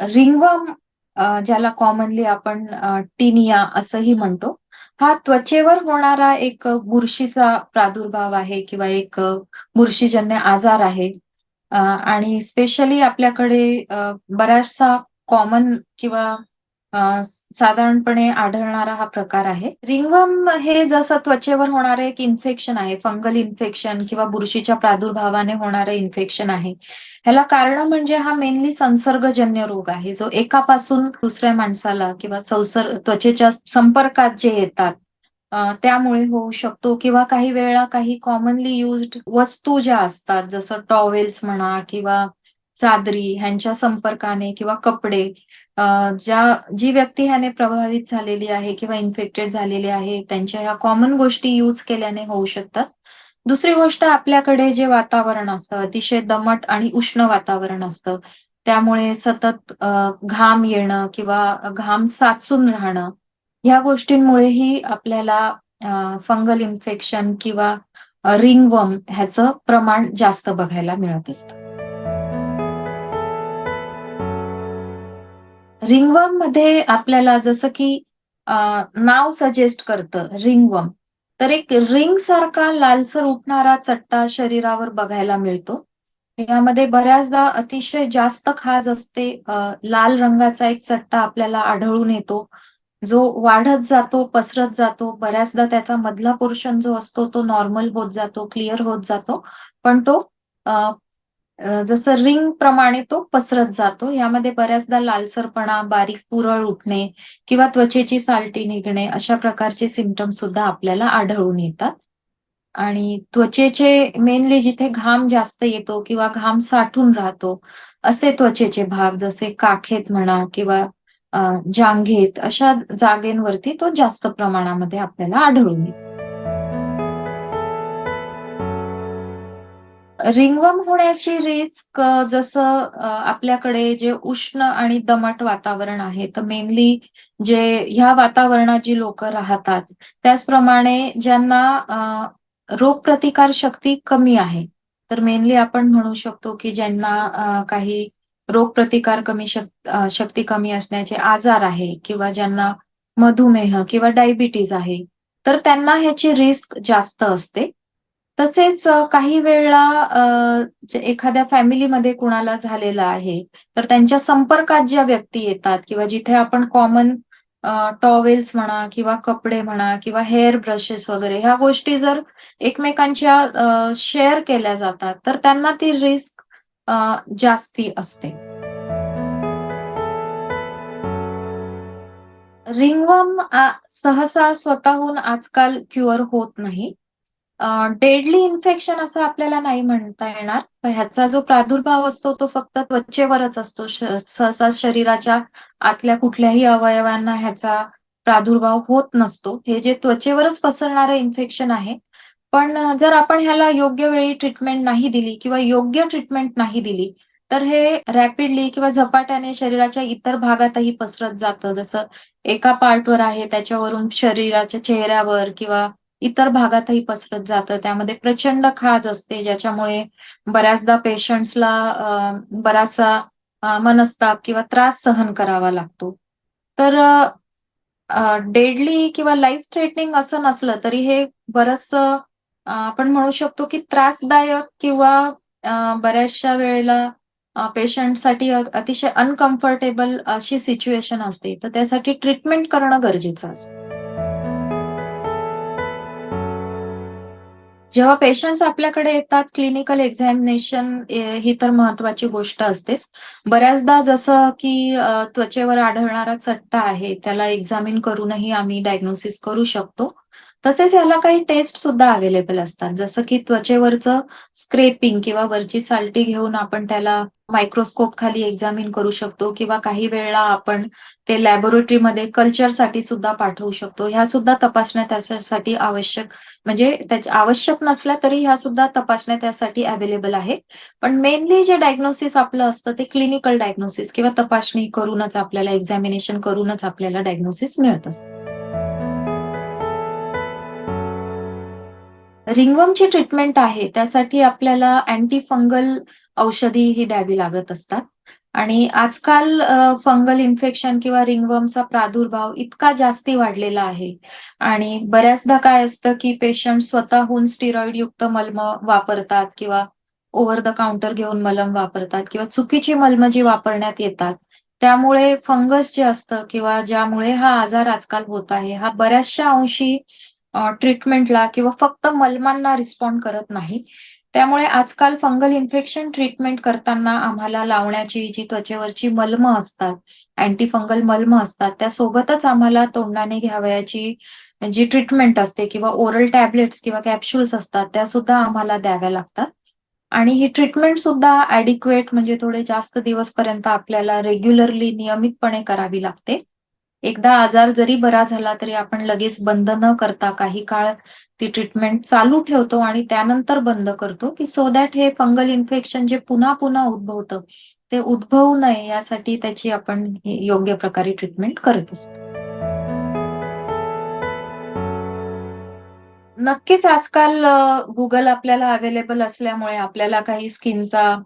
Ringworm ज्याला commonly आपण Taenia असंही म्हणतो. हा त्वचेवर होणारा एक बुरशीचा प्रादुर्भाव आहे किंवा एक बुरशीजन्य आजार आहे. आणि स्पेशली आपल्याकडे बराचसा कॉमन किंवा साधारणपणे आढळणारा हा प्रकार आहे. रिंगवर्म हे जसं त्वचेवर होणारं एक इन्फेक्शन आहे, फंगल इन्फेक्शन किंवा बुरशीच्या प्रादुर्भावाने होणारं इन्फेक्शन आहे. ह्याला कारण म्हणजे हा मेनली संसर्गजन्य रोग आहे, जो एकापासून दुसऱ्या माणसाला किंवा संसर्ग त्वचेच्या संपर्कात जे येतात त्यामुळे होऊ शकतो किंवा काही वेळा काही कॉमनली युज्ड वस्तू ज्या असतात, जसं टॉवेल्स म्हणा किंवा चादरी ह्यांच्या संपर्काने किंवा कपडे अ, ज्या जी व्यक्ती ह्याने प्रभावित झालेली आहे किंवा इन्फेक्टेड झालेली आहे, त्यांच्या ह्या कॉमन गोष्टी यूज केल्याने होऊ शकतात. दुसरी गोष्ट आपल्याकडे जे वातावरण असतं, अतिशय दमट आणि उष्ण वातावरण असतं. त्यामुळे सतत अ, घाम येणं किंवा घाम साचून राहणं, ह्या गोष्टींमुळेही आपल्याला अ, फंगल इन्फेक्शन किंवा अ, रिंगवर्म ह्याचं प्रमाण जास्त बघायला मिळत असतं. रिंगवर्ममध्ये आपल्याला जसं की नाव सजेस्ट करतं रिंगवर्म. तर एक रिंग सारखा लालसर उठणारा चट्टा शरीरावर बघायला मिळतो. यामध्ये बऱ्याचदा अतिशय जास्त खाज असते. लाल रंगाचा एक चट्टा आपल्याला आढळून येतो. जो वाढत जातो, पसरत जातो. बऱ्याचदा त्याचा मधला पोर्शन जो असतो तो नॉर्मल होत जातो, क्लिअर होत जातो. पण तो जसं रिंग प्रमाणे तो पसरत जातो. यामध्ये बऱ्याचदा लालसरपणा, बारीक पुरळ उठणे किंवा त्वचेची सालटी निघणे अशा प्रकारचे सिमटम सुद्धा आपल्याला आढळून येतात. आणि त्वचेचे मेनली जिथे घाम जास्त येतो किंवा घाम साठून राहतो, असे त्वचेचे भाग जसे काखेत म्हणा किंवा जांघेत अशा जागेंवरती तो जास्त प्रमाणामध्ये आपल्याला आढळून येतो. रिंगवम होण्याची रिस्क जसं आपल्याकडे जे उष्ण आणि दमट वातावरण आहे, तर मेनली जे ह्या वातावरणात जी लोक राहतात, त्याचप्रमाणे ज्यांना रोगप्रतिकार शक्ती कमी आहे. तर मेनली आपण म्हणू शकतो, की ज्यांना काही रोगप्रतिकार कमी शक शक्ती कमी असण्याचे आजार आहे किंवा ज्यांना मधुमेह किंवा डायबिटीज आहे, तर त्यांना ह्याची रिस्क जास्त असते. तसेच अ, काही वेळेला अ, जे एखाद्या फॅमिलीमध्ये कुणाला झालेलं आहे, तर त्यांच्या संपर्कात ज्या व्यक्ती येतात किंवा जिथे आपण कॉमन टॉवेल्स म्हणा किंवा कपडे म्हणा किंवा हेअर ब्रशेस वगैरे ह्या गोष्टी जर एकमेकांच्या अ, शेअर केल्या जातात, तर त्यांना ती रिस्क जास्ती असते. रिंगवर्म अ, सहसा स्वतःहून आजकाल क्युअर होत नाही. डेडली इन्फेक्शन असं आपल्याला नाही म्हणता येणार. पण ह्याचा जो प्रादुर्भाव असतो तो फक्त त्वचेवरच असतो. सहसा शरीराच्या आतल्या कुठल्याही अवयवांना ह्याचा प्रादुर्भाव होत नसतो. हे जे त्वचेवरच पसरणारं इन्फेक्शन आहे. पण जर आपण ह्याला योग्य वेळी ट्रीटमेंट नाही दिली किंवा योग्य ट्रीटमेंट नाही दिली, तर हे रॅपिडली किंवा झपाट्याने शरीराच्या इतर भागातही पसरत जातं. जसं एका पार्टवर आहे त्याच्यावरून शरीराच्या चेहऱ्यावर किंवा इतर भागातही पसरत जातं. त्यामध्ये प्रचंड खाज असते, ज्याच्यामुळे बऱ्याचदा पेशंट्सला बराचसा मनस्ताप किंवा त्रास सहन करावा लागतो. तर डेडली किंवा लाईफ थ्रेटनिंग असं नसलं तरी हे बरचसं आपण म्हणू शकतो की त्रासदायक किंवा बऱ्याचशा वेळेला पेशंटसाठी अतिशय अनकम्फर्टेबल अशी सिच्युएशन असते. तर त्यासाठी ट्रीटमेंट करणं गरजेचं असतं. जेव्हा पेशंट्स आपल्याकडे येतात क्लिनिकल एक्झामिनेशन ही तर महत्वाची गोष्ट असतेच. बऱ्याचदा जसं की त्वचेवर आढळणारा चट्टा आहे, त्याला एक्झामिन करूनही आम्ही डायग्नोसिस करू शकतो. तसेच याला काही टेस्ट सुद्धा अवेलेबल असतात. जसं की त्वचेवरचं स्क्रेपिंग किंवा वरची साल्टी घेऊन आपण त्याला मायक्रोस्कोप खाली एक्झामिन करू शकतो किंवा काही वेळेला आपण ते लॅबोरेटरीमध्ये कल्चरसाठी सुद्धा पाठवू शकतो. ह्या सुद्धा तपासण्या त्यासाठी आवश्यक म्हणजे त्याच्या आवश्यक नसल्या तरी ह्या सुद्धा तपासण्या त्यासाठी अवेलेबल आहे. पण मेनली जे डायग्नोसिस आपलं असतं ते क्लिनिकल डायग्नोसिस किंवा तपासणी करूनच आपल्याला एक्झामिनेशन करूनच आपल्याला डायग्नोसिस मिळत असतं. रिंगवमची ट्रीटमेंट आहे त्यासाठी आपल्याला अँटी फंगल औषधी ही द्यावी लागत असतात. आणि आजकाल फंगल इन्फेक्शन किंवा रिंगवर्मचा प्रादुर्भाव इतका जास्ती वाढलेला आहे. आणि बऱ्याचदा काय असतं की पेशंट स्वतःहून स्टिरॉइड युक्त मलम वापरतात किंवा ओव्हर द काउंटर घेऊन मलम वापरतात किंवा चुकीची मलम जी वापरण्यात येतात. त्यामुळे फंगस जे असतं किंवा ज्यामुळे हा आजार आजकाल होत आहे हा बऱ्याचशा अंशी ट्रीटमेंटला किंवा फक्त मलमांना रिस्पॉन्ड करत नाही. त्यामुळे आजकाल फंगल इन्फेक्शन ट्रीटमेंट करताना आम्हाला लावण्याची जी त्वचेवरची मलम असतात अँटी फंगल मलम असतात त्यासोबतच आम्हाला तोंडाने घ्यावयाची जी ट्रीटमेंट असते किंवा ओरल टॅबलेट्स किंवा कॅप्सुल्स असतात त्या सुद्धा आम्हाला द्याव्या लागतात. आणि ही ट्रीटमेंट सुद्धा ऍडिक्वेट म्हणजे थोडे जास्त दिवसपर्यंत आपल्याला रेग्युलरली नियमितपणे करावी लागते. एकदा आजार जरी बरा झाला तरी आपण लगेच बंद न करता काही काळ ती ट्रीटमेंट चालू ठेवतो आणि त्यानंतर बंद करतो की सो दॅट हे फंगल इन्फेक्शन जे पुन्हा पुन्हा उद्भवतं ते उद्भवू नये यासाठी त्याची आपण योग्य प्रकारे ट्रीटमेंट करत असतो. नक्कीच आजकाल गुगल आपल्याला अवेलेबल असल्यामुळे आपल्याला काही स्किनचा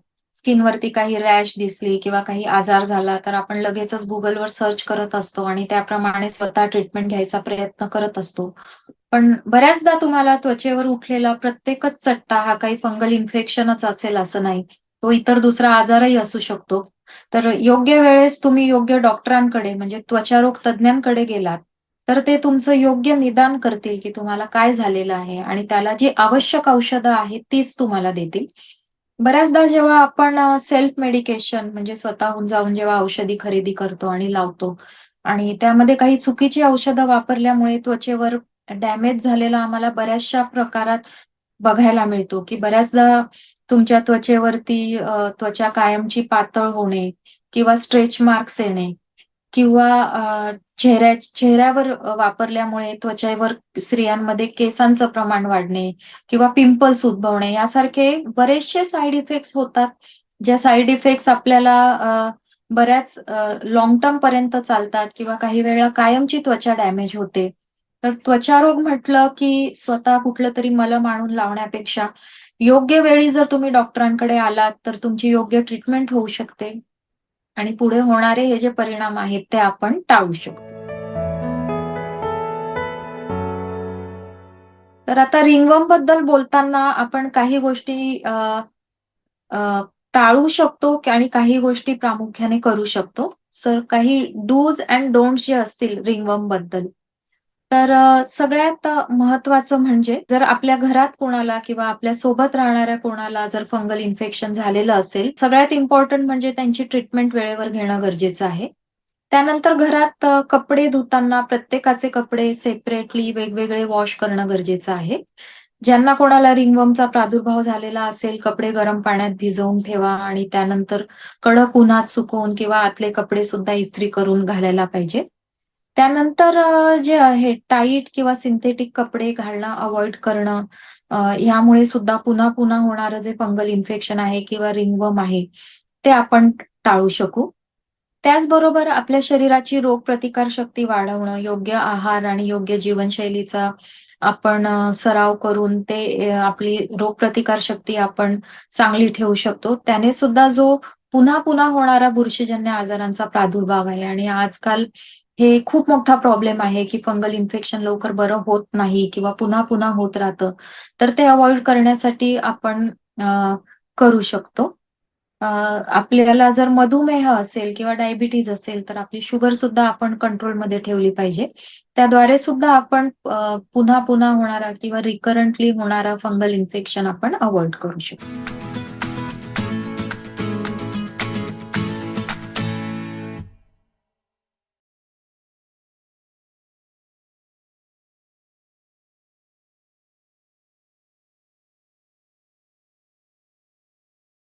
स्किनवरती काही रॅश दिसली किंवा काही आजार झाला तर आपण लगेचच गुगलवर सर्च करत असतो आणि त्याप्रमाणे स्वतः ट्रीटमेंट घ्यायचा प्रयत्न करत असतो. पण बऱ्याचदा तुम्हाला त्वचेवर उठलेला प्रत्येकच चट्टा हा काही फंगल इन्फेक्शनच असेल असं नाही. तो इतर दुसरा आजारही असू शकतो. तर योग्य वेळेस तुम्ही योग्य डॉक्टरांकडे म्हणजे त्वचारोग तज्ज्ञांकडे गेलात तर ते तुमचं योग्य निदान करतील की तुम्हाला काय झालेलं आहे आणि त्याला जी आवश्यक औषधं आहेत तीच तुम्हाला देतील. बऱ्याचदा जेव्हा आपण सेल्फ मेडिकेशन म्हणजे स्वतःहून जाऊन जेव्हा औषधी खरेदी करतो आणि लावतो आणि त्यामध्ये काही चुकीची औषधं वापरल्यामुळे त्वचेवर डॅमेज झालेला आम्हाला बऱ्याचशा प्रकारात बघायला मिळतो की बऱ्याचदा तुमच्या त्वचेवरती त्वचा कायमची पातळ होणे किंवा स्ट्रेच मार्क्स येणे किंवा चेहऱ्या चेहऱ्यावर वापरल्यामुळे त्वचेवर स्त्रियांमध्ये केसांचं प्रमाण वाढणे किंवा पिंपल्स उद्भवणे यासारखे बरेचसे साईड इफेक्ट्स होतात ज्या साईड इफेक्ट्स आपल्याला बऱ्याच लॉंग टर्म पर्यंत चालतात किंवा काही वेळा कायमची त्वचा डॅमेज होते. तर त्वचारोग म्हटलं की स्वतः कुठलं तरी मलम आणून लावण्यापेक्षा योग्य वेळी जर तुम्ही डॉक्टरांकडे आलात तर तुमची योग्य ट्रीटमेंट होऊ शकते. आणि पुढे होणारे हे जे परिणाम आहेत ते आपण टाळू शकतो. तर आता रिंगवमबद्दल बोलताना आपण काही गोष्टी टाळू शकतो आणि काही गोष्टी प्रामुख्याने करू शकतो. सर काही डूज अँड डोंट जे असतील रिंगवमबद्दल तर सगळ्यात महत्वाचं म्हणजे जर आपल्या घरात कोणाला किंवा आपल्यासोबत राहणाऱ्या कोणाला जर फंगल इन्फेक्शन झालेलं असेल सगळ्यात इम्पॉर्टंट म्हणजे त्यांची ट्रीटमेंट वेळेवर घेणं गरजेचं आहे. त्यानंतर घरात कपडे धुताना प्रत्येकाचे कपडे सेपरेटली वेगवेगळे वॉश करणं गरजेचं आहे. ज्यांना कोणाला रिंगवमचा प्रादुर्भाव झालेला असेल कपडे गरम पाण्यात भिजवून ठेवा आणि त्यानंतर कडक उन्हात सुकवून किंवा आतले कपडे सुद्धा इस्त्री करून घालायला पाहिजे. त्यानंतर जे आहे टाईट किंवा सिंथेटिक कपडे घालणं अवॉइड करणं यामुळे सुद्धा पुन्हा पुन्हा होणारं जे फंगल इन्फेक्शन आहे किंवा रिंगवम आहे ते आपण टाळू शकू. त्याचबरोबर आपल्या शरीराची रोगप्रतिकार शक्ती वाढवणं योग्य आहार आणि योग्य जीवनशैलीचा आपण सराव करून ते आपली रोगप्रतिकार शक्ती आपण चांगली ठेवू शकतो. त्याने सुद्धा जो पुन्हा पुन्हा होणारा बुरशीजन्य आजारांचा प्रादुर्भाव आहे आणि आजकाल हे खूप मोठा प्रॉब्लेम आहे की फंगल इन्फेक्शन लवकर बरं होत नाही किंवा पुन्हा पुन्हा होत राहतं. तर ते अवॉइड करण्यासाठी आपण करू शकतो. आपल्याला जर मधुमेह असेल किंवा डायबिटीज असेल तर आपली शुगर सुद्धा आपण कंट्रोलमध्ये ठेवली पाहिजे. त्याद्वारे सुद्धा आपण पुन्हा पुन्हा होणारा किंवा रिकरंटली होणारा फंगल इन्फेक्शन आपण अवॉइड करू शकतो.